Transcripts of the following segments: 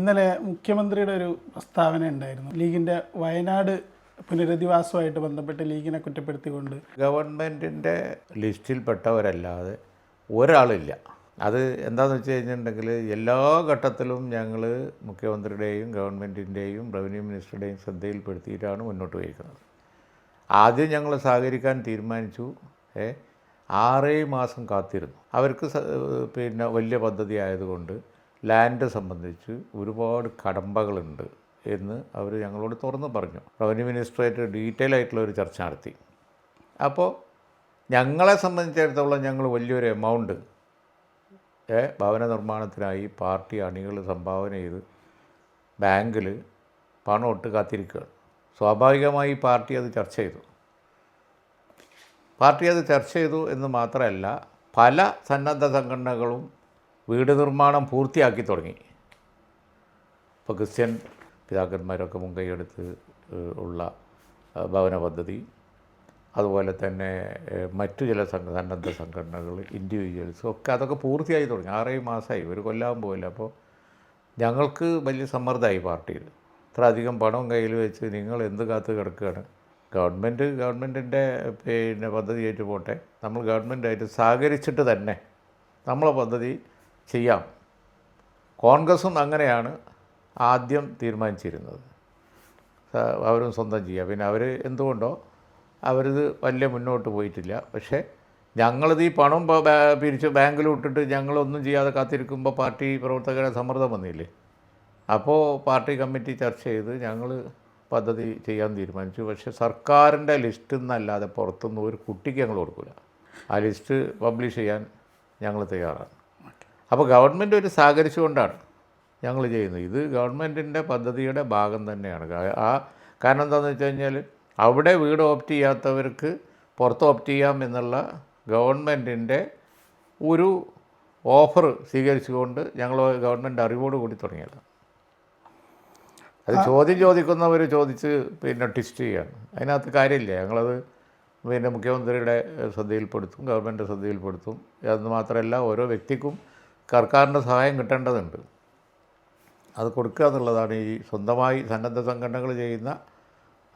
ഇന്നലെ മുഖ്യമന്ത്രിയുടെ ഒരു പ്രസ്താവന ഉണ്ടായിരുന്നു. ലീഗിന്റെ വയനാട് പുനരധിവാസവുമായിട്ട് ബന്ധപ്പെട്ട് ലീഗിനെ കുറ്റപ്പെടുത്തിക്കൊണ്ട് ഗവൺമെന്റിന്റെ ലിസ്റ്റിൽപ്പെട്ടവരല്ലാതെ ഒരാളില്ല. അത് എന്താണെന്ന് വെച്ച് കഴിഞ്ഞിട്ടുണ്ടെങ്കിൽ എല്ലാ ഘട്ടത്തിലും ഞങ്ങൾ മുഖ്യമന്ത്രിയുടെയും ഗവൺമെന്റിന്റെയും റവന്യൂ മിനിസ്റ്ററുടെയും ശ്രദ്ധയിൽപ്പെടുത്തിയിട്ടാണ് മുന്നോട്ട് പോയിരിക്കുന്നത്. ആദ്യം ഞങ്ങൾ സഹകരിക്കാൻ തീരുമാനിച്ചു. ഏ ആറേ മാസം കാത്തിരുന്നു. അവർക്ക് പിന്നെ വലിയ പദ്ധതി ആയതുകൊണ്ട് ലാൻഡ് സംബന്ധിച്ച് ഒരുപാട് കടമ്പകളുണ്ട് എന്ന് അവർ ഞങ്ങളോട് തുറന്ന് പറഞ്ഞു. റവന്യൂ മിനിസ്റ്ററായിട്ട് ഡീറ്റെയിൽ ആയിട്ടുള്ള ഒരു ചർച്ച നടത്തി. അപ്പോൾ ഞങ്ങളെ സംബന്ധിച്ചിടത്തോളം ഞങ്ങൾ വലിയൊരു എമൗണ്ട് ഭവന നിർമ്മാണത്തിനായി പാർട്ടി അണികൾ സംഭാവന ചെയ്ത് ബാങ്കിൽ പണം ഒട്ട് കാത്തിരിക്കുക സ്വാഭാവികമായി പാർട്ടി അത് ചർച്ച ചെയ്തു. പാർട്ടി അത് ചർച്ച ചെയ്തു എന്ന് മാത്രമല്ല പല സന്നദ്ധ സംഘടനകളും വീട് നിർമ്മാണം പൂർത്തിയാക്കി തുടങ്ങി. ഇപ്പോൾ ക്രിസ്ത്യൻ പിതാക്കന്മാരൊക്കെ മുൻകൈയെടുത്ത് ഉള്ള ഭവന പദ്ധതി. അതുപോലെ തന്നെ മറ്റു ചില സന്നദ്ധ സംഘടനകൾ ഇൻഡിവിജ്വൽസ് ഒക്കെ അതൊക്കെ പൂർത്തിയായി തുടങ്ങി. ആറേഴ് മാസമായി ഒരു കൊല്ലാൻ പോയില്ല. അപ്പോൾ ഞങ്ങൾക്ക് വലിയ സമ്മർദ്ദമായി പാർട്ടിയിൽ. ഇത്ര അധികം പണം കയ്യിൽ വെച്ച് നിങ്ങൾ എന്ത് കാത്ത് കിടക്കുകയാണ്? ഗവൺമെന്റ് ഗവൺമെന്റിന്റെ പിന്നെ പദ്ധതി പോട്ടെ നമ്മൾ ഗവൺമെന്റായിട്ട് സഹകരിച്ചിട്ട് തന്നെ നമ്മളെ പദ്ധതി ചെയ്യാം. കോൺഗ്രസും അങ്ങനെയാണ് ആദ്യം തീരുമാനിച്ചിരുന്നത്. അവരും സ്വന്തം ചെയ്യുക പിന്നെ അവർ എന്തുകൊണ്ടോ അവരിത് വലിയ മുന്നോട്ട് പോയിട്ടില്ല. പക്ഷേ ഞങ്ങളിത് ഈ പണം പിരിച്ച് ബാങ്കിൽ വിട്ടിട്ട് ഞങ്ങളൊന്നും ചെയ്യാതെ കാത്തിരിക്കുമ്പോൾ പാർട്ടി പ്രവർത്തകരെ സമ്മർദ്ദം വന്നില്ലേ? അപ്പോൾ പാർട്ടി കമ്മിറ്റി ചർച്ച ചെയ്ത് ഞങ്ങൾ പദ്ധതി ചെയ്യാൻ തീരുമാനിച്ചു. പക്ഷേ സർക്കാരിന്റെ ലിസ്റ്റിൽ നിന്നല്ലാതെ പുറത്തുനിന്ന് ഒരു കുട്ടിക്ക് ഞങ്ങൾ കൊടുക്കില്ല ആ ലിസ്റ്റ് പബ്ലിഷ് ചെയ്യാൻ ഞങ്ങൾ തയ്യാറാണ്. അപ്പോൾ ഗവൺമെന്റ് ഒരു സഹകരിച്ചുകൊണ്ടാണ് ഞങ്ങൾ ചെയ്യുന്നത്. ഇത് ഗവൺമെന്റിന്റെ പദ്ധതിയുടെ ഭാഗം തന്നെയാണ്. ആ കാരണം എന്താണെന്ന് വെച്ച് കഴിഞ്ഞാൽ അവിടെ വീട് ഓപ്റ്റ് ചെയ്യാത്തവർക്ക് പുറത്ത് ഓപ്റ്റ് ചെയ്യാം എന്നുള്ള ഗവൺമെന്റിന്റെ ഒരു ഓഫർ സ്വീകരിച്ചുകൊണ്ട് ഞങ്ങൾ ഗവൺമെന്റ് അറിവോട് കൂടി തുടങ്ങിയതാണ് അത് ചോദ്യം ചോദിക്കുന്നവർ ചോദിച്ച് പിന്നെ ടിസ്റ്റ് ചെയ്യാണ് അതിനകത്ത് കാര്യമില്ല. ഞങ്ങളത് പിന്നെ മുഖ്യമന്ത്രിയുടെ ശ്രദ്ധയിൽപ്പെടുത്തും ഗവൺമെന്റ് ശ്രദ്ധയിൽപ്പെടുത്തും. അത് മാത്രമല്ല ഓരോ വ്യക്തിക്കും സർക്കാരിന്റെ സഹായം കിട്ടേണ്ടതുണ്ട്. അത് കൊടുക്കുക എന്നുള്ളതാണ് ഈ സ്വന്തമായി സന്നദ്ധ സംഘടനകൾ ചെയ്യുന്ന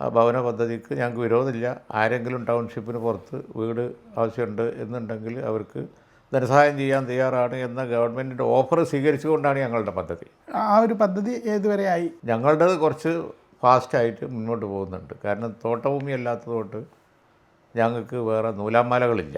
ഭവന പദ്ധതിക്ക് ഞങ്ങൾക്ക് വിരോധമില്ല. ആരെങ്കിലും ടൗൺഷിപ്പിന് പുറത്ത് വീട് ആവശ്യമുണ്ട് എന്നുണ്ടെങ്കിൽ അവർക്ക് ധനസഹായം ചെയ്യാൻ തയ്യാറാണ് എന്ന ഗവൺമെന്റിന്റെ ഓഫർ സ്വീകരിച്ചുകൊണ്ടാണ് ഞങ്ങളുടെ പദ്ധതി. ആ ഒരു പദ്ധതി ഏതുവരെ ആയി? ഞങ്ങളുടേത് കുറച്ച് ഫാസ്റ്റായിട്ട് മുന്നോട്ട് പോകുന്നുണ്ട്. കാരണം തോട്ടഭൂമി അല്ലാത്തതുകൊണ്ട് ഞങ്ങൾക്ക് വേറെ നൂലാമാലകളില്ല.